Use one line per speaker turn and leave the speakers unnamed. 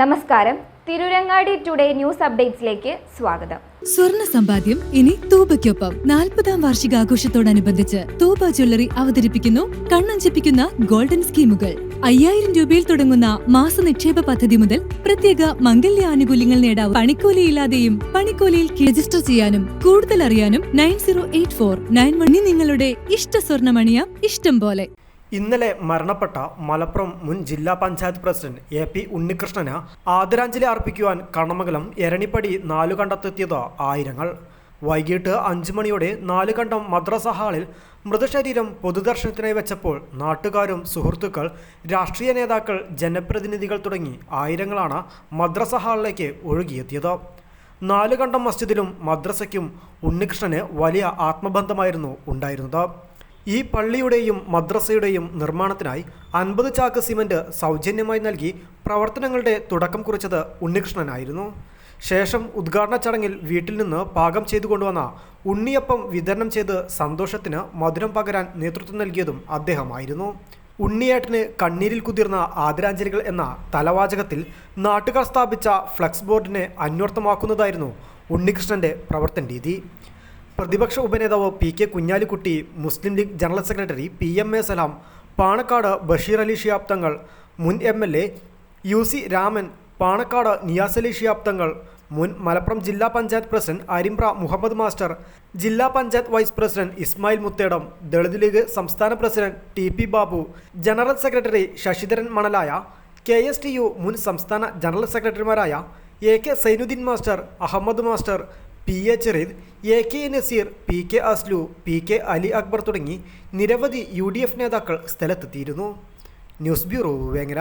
നമസ്കാരം. Tirurangadi today news അപ്ഡേറ്റ്സിലേക്ക് സ്വാഗതം.
സ്വർണ സമ്പാദ്യം ഇനി തൂബയ്ക്കൊപ്പം. നാൽപ്പതാം വാർഷികാഘോഷത്തോടനുബന്ധിച്ച് തൂബ ജ്വല്ലറി അവതരിപ്പിക്കുന്നു കണ്ണഞ്ചിപ്പിക്കുന്ന ഗോൾഡൻ സ്കീമുകൾ. അയ്യായിരം രൂപയിൽ തുടങ്ങുന്ന മാസ നിക്ഷേപ പദ്ധതി മുതൽ പ്രത്യേക മംഗല്യ ആനുകൂല്യങ്ങൾ നേടാൻ പണിക്കൂലിയില്ലാതെയും പണിക്കൂലിയിൽ രജിസ്റ്റർ ചെയ്യാനും കൂടുതൽ അറിയാനും nine zero eight four nine വണ്ണി നിങ്ങളുടെ ഇഷ്ട സ്വർണമണിയാം ഇഷ്ടം പോലെ.
ഇന്നലെ മരണപ്പെട്ട മലപ്പുറം മുൻ ജില്ലാ പഞ്ചായത്ത് പ്രസിഡന്റ് എ പി ഉണ്ണികൃഷ്ണന് ആദരാഞ്ജലി അർപ്പിക്കുവാൻ കണമംഗലം എരണിപ്പടി നാലുകണ്ടത്തെത്തിയത് ആയിരങ്ങൾ. വൈകിട്ട് അഞ്ചു മണിയോടെ നാലുകണ്ടം മദ്രസ ഹാളിൽ മൃതശരീരം പൊതുദർശനത്തിനായി വെച്ചപ്പോൾ നാട്ടുകാരും സുഹൃത്തുക്കൾ രാഷ്ട്രീയ നേതാക്കൾ ജനപ്രതിനിധികൾ തുടങ്ങി ആയിരങ്ങളാണ് മദ്രസ ഹാളിലേക്ക് ഒഴുകിയെത്തിയത്. നാലുകണ്ടം മസ്ജിദിലും മദ്രസയ്ക്കും ഉണ്ണികൃഷ്ണന് വലിയ ആത്മബന്ധമായിരുന്നു ഉണ്ടായിരുന്നത്. ഈ പള്ളിയുടെയും മദ്രസയുടെയും നിർമ്മാണത്തിനായി അൻപത് ചാക്ക് സിമന്റ് സൗജന്യമായി നൽകി പ്രവർത്തനങ്ങളുടെ തുടക്കം കുറിച്ചത് ഉണ്ണികൃഷ്ണനായിരുന്നു. ശേഷം ഉദ്ഘാടന ചടങ്ങിൽ വീട്ടിൽ നിന്ന് പാകം ചെയ്തു കൊണ്ടുവന്ന ഉണ്ണിയപ്പം വിതരണം ചെയ്ത് സന്തോഷത്തിന് മധുരം പകരാൻ നേതൃത്വം നൽകിയതും അദ്ദേഹമായിരുന്നു. ഉണ്ണിയേട്ടന് കണ്ണീരിൽ കുതിർന്ന ആദരാഞ്ജലികൾ എന്ന തലവാചകത്തിൽ നാട്ടുകാർ സ്ഥാപിച്ച ഫ്ലക്സ് ബോർഡിനെ അന്വർത്ഥമാക്കുന്നതായിരുന്നു ഉണ്ണികൃഷ്ണന്റെ പ്രവർത്തന രീതി പ്രതിപക്ഷ ഉപനേതാവ് P K Kunhalikutty Muslim League general secretary P M A Salam Panakkad Basheer Ali Shihab Thangal മുൻ M L A U C Raman Panakkad Niyas Ali Shihab Thangal മുൻ മലപ്പുറം ജില്ലാ പഞ്ചായത്ത് പ്രസിഡന്റ് അരിമ്പ്ര മുഹമ്മദ് മാസ്റ്റർ ജില്ലാ panchayat vice president Ismail Muthedam Dalit league സംസ്ഥാന president T P Babu general secretary Sasidharan Manalaya K S T U മുൻ സംസ്ഥാന general സെക്രട്ടറിമാരായ A K Zainuddin master Ahammed master P A Chereed A K Naseer P K Aslu P K Ali Akbar തുടങ്ങി നിരവധി യു നേതാക്കൾ സ്ഥലത്തെത്തിയിരുന്നു. News bureau Vengara.